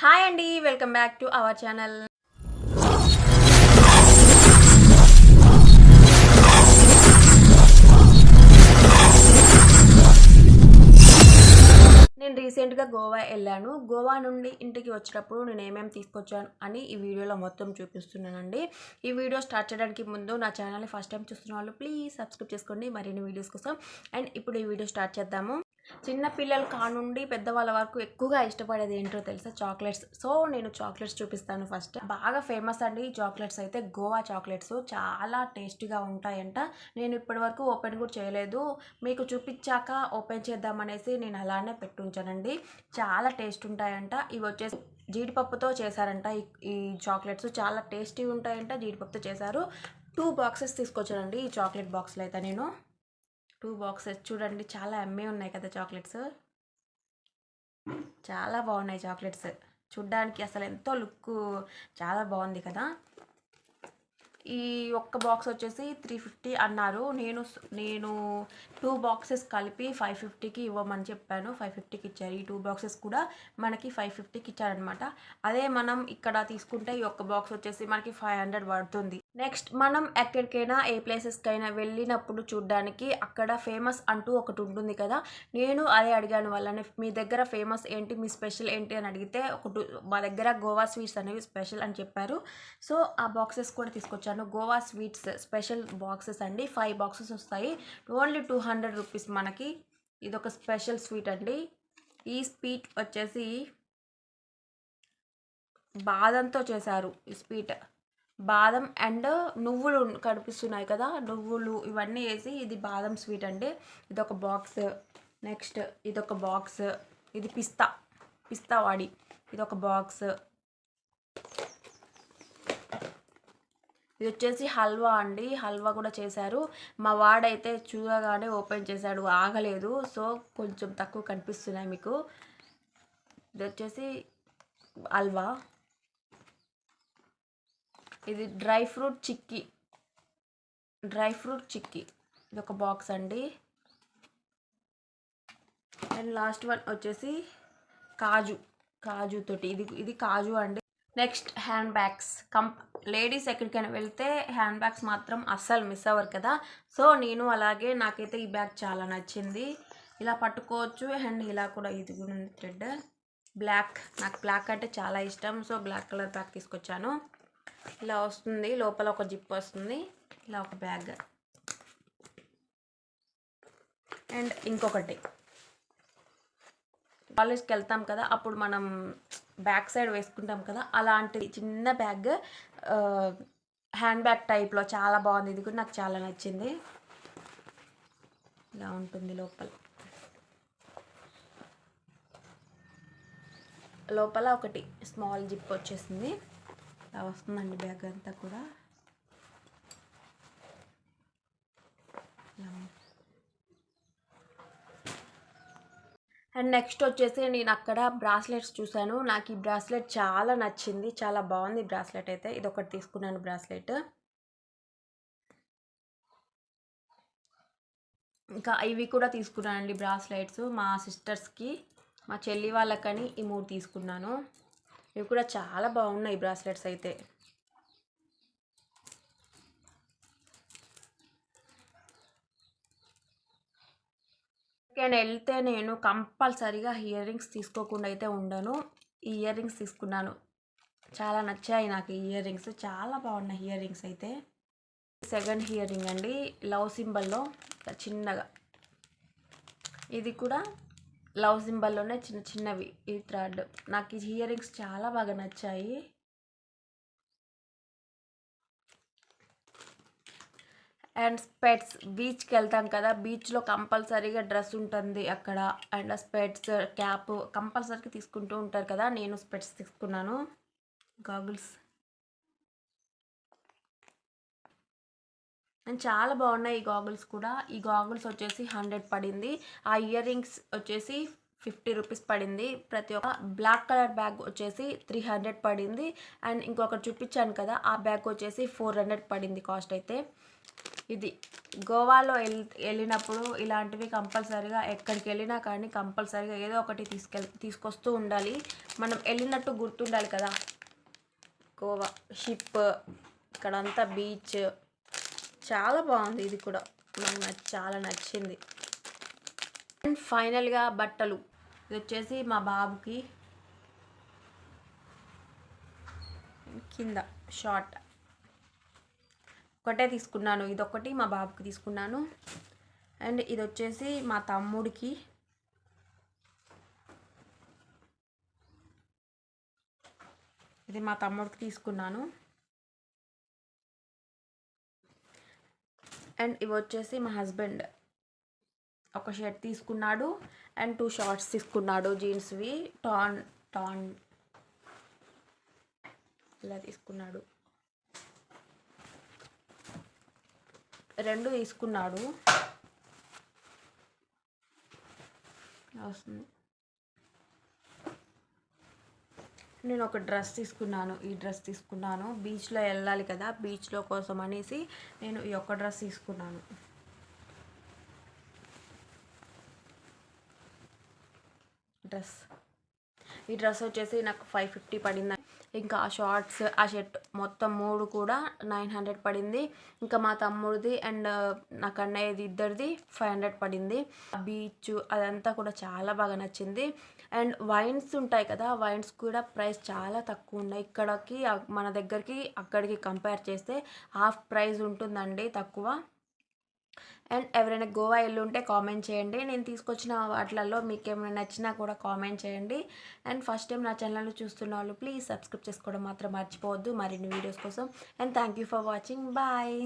Hi అండి welcome back to our channel. నేను రీసెంట్గా గోవా వెళ్ళాను. గోవా నుండి ఇంటికి వచ్చేటప్పుడు నేను ఏమేమి తీసుకొచ్చాను అని ఈ వీడియోలో మొత్తం చూపిస్తున్నానండి. ఈ వీడియో స్టార్ట్ చేయడానికి ముందు నా ఛానల్ని ఫస్ట్ టైం చూస్తున్న వాళ్ళు ప్లీజ్ సబ్స్క్రైబ్ చేసుకోండి. మరిన్ని వీడియోస్ కోసం. అండ్ ఇప్పుడు ఈ వీడియో స్టార్ట్ చేద్దాము. చిన్నపిల్లలు కానుండి పెద్దవాళ్ళ వరకు ఎక్కువగా ఇష్టపడేది ఏంటో తెలుసా? చాక్లెట్స్. సో నేను చాక్లెట్స్ చూపిస్తాను ఫస్ట్. బాగా ఫేమస్ అండి ఈ చాక్లెట్స్ అయితే. గోవా చాక్లెట్స్ చాలా టేస్టీగా ఉంటాయంట. నేను ఇప్పటి వరకు ఓపెన్ కూడా చేయలేదు. మీకు చూపించాక ఓపెన్ చేద్దామనేసి నేను అలానే పెట్టుంచానండి చాలా టేస్ట్ ఉంటాయంట. ఇవి వచ్చేసి జీడిపప్పుతో చేశారంట. ఈ ఈ చాక్లెట్స్ చాలా టేస్టీ ఉంటాయంట. జీడిపప్పుతో చేశారు. టూ బాక్సెస్ తీసుకొచ్చానండి ఈ చాక్లెట్ బాక్స్లో అయితే నేను. Two boxes. చూడండి చాలా అమ్మే ఉన్నాయి కదా చాక్లెట్స్. చాలా బాగున్నాయి చాక్లెట్స్. చూడ్డానికి అసలు ఎంతో లుక్ చాలా బాగుంది కదా. ఈ ఒక్క బాక్స్ వచ్చేసి త్రీ ఫిఫ్టీ అన్నారు. నేను నేను టూ బాక్సెస్ కలిపి ఫైవ్ ఫిఫ్టీకి ఇవ్వమని చెప్పాను. ఫైవ్ ఫిఫ్టీకి ఇచ్చారు. ఈ టూ బాక్సెస్ కూడా మనకి ఫైవ్ ఫిఫ్టీకి ఇచ్చారనమాట అదే మనం ఇక్కడ తీసుకుంటే ఈ ఒక్క బాక్స్ వచ్చేసి మనకి ఫైవ్ హండ్రెడ్ పడుతుంది. నెక్స్ట్ మనం ఎక్కడికైనా ఏ ప్లేసెస్కైనా వెళ్ళినప్పుడు చూడడానికి అక్కడ ఫేమస్ అంటూ ఒకటి ఉంటుంది కదా. నేను అదే అడిగాను వాళ్ళని మీ దగ్గర ఫేమస్ ఏంటి? మీ స్పెషల్ ఏంటి? అని అడిగితే ఒకటి మా దగ్గర గోవా స్వీట్స్ అనేవి స్పెషల్ అని చెప్పారు. సో ఆ బాక్సెస్ కూడా తీసుకొచ్చాను. గోవా స్వీట్స్ స్పెషల్ బాక్సెస్ అండి. ఫైవ్ బాక్సెస్ వస్తాయి. ఓన్లీ టూ హండ్రెడ్ రూపీస్ మనకి. ఇది ఒక స్పెషల్ స్వీట్ అండి. ఈ స్వీట్ వచ్చేసి బాదంతో చేశారు ఈ స్వీట్. బాదం అండ్ నువ్వులు కనిపిస్తున్నాయి కదా నువ్వులు ఇవన్నీ వేసి ఇది బాదం స్వీట్ అండి. ఇది ఒక బాక్స్ నెక్స్ట్ ఇది ఒక బాక్స్ ఇది పిస్తా పిస్తా వాడి. ఇది ఒక బాక్స్. ఇది వచ్చేసి హల్వా అండి హల్వా కూడా చేశారు. మా వాడైతే చూడగానే ఓపెన్ చేశాడు ఆగలేదు. సో కొంచెం తక్కువ కనిపిస్తున్నాయి మీకు. ఇది వచ్చేసి హల్వా. ఇది dry fruit chikki. Dry fruit chikki. ఇది ఒక బాక్స్ అండి. అండ్ లాస్ట్ వన్ వచ్చేసి కాజు. కాజుతోటి ఇది ఇది కాజు అండి. Next hand bags. కంప్ లేడీస్ ఎక్కడికైనా వెళ్తే హ్యాండ్ బ్యాగ్స్ మాత్రం అస్సలు మిస్ అవ్వరు కదా. సో నేను అలాగే నాకైతే ఈ బ్యాగ్ చాలా నచ్చింది. ఇలా పట్టుకోవచ్చు. అండ్ ఇలా కూడా ఇది కూడా ఉంది థ్రెడ్. బ్లాక్. నాకు బ్లాక్ అంటే చాలా ఇష్టం. సో బ్లాక్ కలర్ బ్యాగ్ తీసుకొచ్చాను. ఇలా వస్తుంది. లోపల ఒక జిప్ వస్తుంది. ఇలా ఒక బ్యాగ్. అండ్ ఇంకొకటి. కాలేజ్కి వెళ్తాం కదా అప్పుడు మనం బ్యాక్ సైడ్ వేసుకుంటాం కదా అలాంటి చిన్న బ్యాగ్ హ్యాండ్ బ్యాగ్ టైప్లో చాలా బాగుంది. ఇది కూడా నాకు చాలా నచ్చింది. ఇలా ఉంటుంది లోపల. లోపల ఒకటి స్మాల్ జిప్ వచ్చేసింది. ఇలా వస్తుందండి బ్యాగ్ అంతా కూడా. అండ్ నెక్స్ట్ వచ్చేసి నేను అక్కడ బ్రాస్లెట్స్ చూశాను. నాకు ఈ బ్రాస్లెట్ చాలా నచ్చింది. చాలా బాగుంది బ్రాస్లెట్ అయితే. ఇది ఒకటి తీసుకున్నాను బ్రాస్లెట్. ఇంకా ఇవి కూడా తీసుకున్నానండి బ్రాస్లెట్స్ మా సిస్టర్స్కి. మా చెల్లి వాళ్ళకని ఈ మూడు తీసుకున్నాను. ఇవి కూడా చాలా బాగున్నాయి బ్రాస్లెట్స్ అయితే. నేను వెళ్తే నేను కంపల్సరీగా ఇయర్ రింగ్స్ తీసుకోకుండా అయితే ఉండను. ఈ ఇయర్ రింగ్స్ తీసుకున్నాను. చాలా నచ్చాయి నాకు ఈ ఇయర్ రింగ్స్. చాలా బాగున్నాయి ఇయర్ రింగ్స్ అయితే. సెకండ్ ఇయర్ రింగ్ అండి. లవ్ సింబల్లో చిన్నగా. ఇది కూడా లవ్ సింబల్లోనే చిన్న చిన్నవి. ఈ థ్రెడ్. నాకు ఈ ఇయర్ రింగ్స్ చాలా బాగా నచ్చాయి. అండ్ స్పెట్స్. బీచ్కి వెళ్తాం కదా. బీచ్లో కంపల్సరీగా డ్రెస్ ఉంటుంది అక్కడ. అండ్ స్పెట్స్ క్యాప్ కంపల్సరీగా తీసుకుంటూ ఉంటారు కదా. నేను స్పెట్స్ తీసుకున్నాను. గాగుల్స్. అండ్ చాలా బాగున్నాయి ఈ గాగుల్స్ కూడా. ఈ గాగుల్స్ వచ్చేసి హండ్రెడ్ పడింది. ఆ ఇయర్ రింగ్స్ వచ్చేసి ఫిఫ్టీ రూపీస్ పడింది. ప్రతి ఒక్క బ్లాక్ కలర్ బ్యాగ్ వచ్చేసి త్రీ హండ్రెడ్ పడింది. అండ్ ఇంకొకటి చూపించాను కదా ఆ బ్యాగ్ వచ్చేసి ఫోర్ హండ్రెడ్ పడింది కాస్ట్ అయితే. ఇది గోవాలో వెళ్ వెళ్ళినప్పుడు ఇలాంటివి కంపల్సరీగా ఎక్కడికి వెళ్ళినా కానీ కంపల్సరీగా ఏదో ఒకటి తీసుకెళ్ తీసుకొస్తూ ఉండాలి. మనం వెళ్ళినట్టు గుర్తుండాలి కదా. గోవా షిప్ ఇక్కడంతా బీచ్. చాలా బాగుంది ఇది కూడా. నాకు చాలా నచ్చింది. అండ్ ఫైనల్గా బట్టలు. ఇది వచ్చేసి మా బాబుకి కింద షార్ట్. ఒకటే తీసుకున్నాను. ఇదొకటి మా బాబుకి తీసుకున్నాను. అండ్ ఇది వచ్చేసి మా తమ్ముడికి. ఇది మా తమ్ముడికి తీసుకున్నాను. అండ్ ఇవి వచ్చేసి మా హస్బెండ్. ఒక షర్ట్ తీసుకున్నాడు అండ్ టూ షార్ట్స్ తీసుకున్నాడు జీన్స్వి టాన్ టాన్ ఇలా తీసుకున్నాడు. రెండు తీసుకున్నాడు. వస్తుంది. నేను ఒక డ్రెస్ తీసుకున్నాను ఈ డ్రెస్ తీసుకున్నాను. బీచ్లో వెళ్ళాలి కదా బీచ్లో కోసం అనేసి నేను ఈ ఒక్క డ్రెస్ తీసుకున్నాను. డ్రెస్. ఈ డ్రెస్ వచ్చేసి నాకు ఫైవ్ ఫిఫ్టీ పడింది ఇంకా ఆ షార్ట్స్ ఆ షర్ట్ మొత్తం మూడు కూడా నైన్ హండ్రెడ్ పడింది. ఇంకా మా తమ్ముడిది అండ్ నాకు అన్నయ్యది ఇద్దరిది ఫైవ్ హండ్రెడ్ పడింది. బీచ్ అదంతా కూడా చాలా బాగా నచ్చింది. అండ్ వైన్స్ ఉంటాయి కదా వైన్స్ కూడా ప్రైస్ చాలా తక్కువ ఉన్నాయి. ఇక్కడికి మన దగ్గరికి అక్కడికి కంపేర్ చేస్తే హాఫ్ ప్రైస్ ఉంటుందండి తక్కువ. అండ్ ఎవరైనా గోవా వెళ్ళి ఉంటే కామెంట్ చేయండి. నేను తీసుకొచ్చిన వాటిలలో మీకు ఏమైనా నచ్చినా కూడా కామెంట్ చేయండి. అండ్ ఫస్ట్ టైం నా ఛానల్ చూస్తున్న వాళ్ళు ప్లీజ్ సబ్స్క్రైబ్ చేసుకోవడం మాత్రం మర్చిపోవద్దు. మరిన్ని వీడియోస్ కోసం. And thank you for watching bye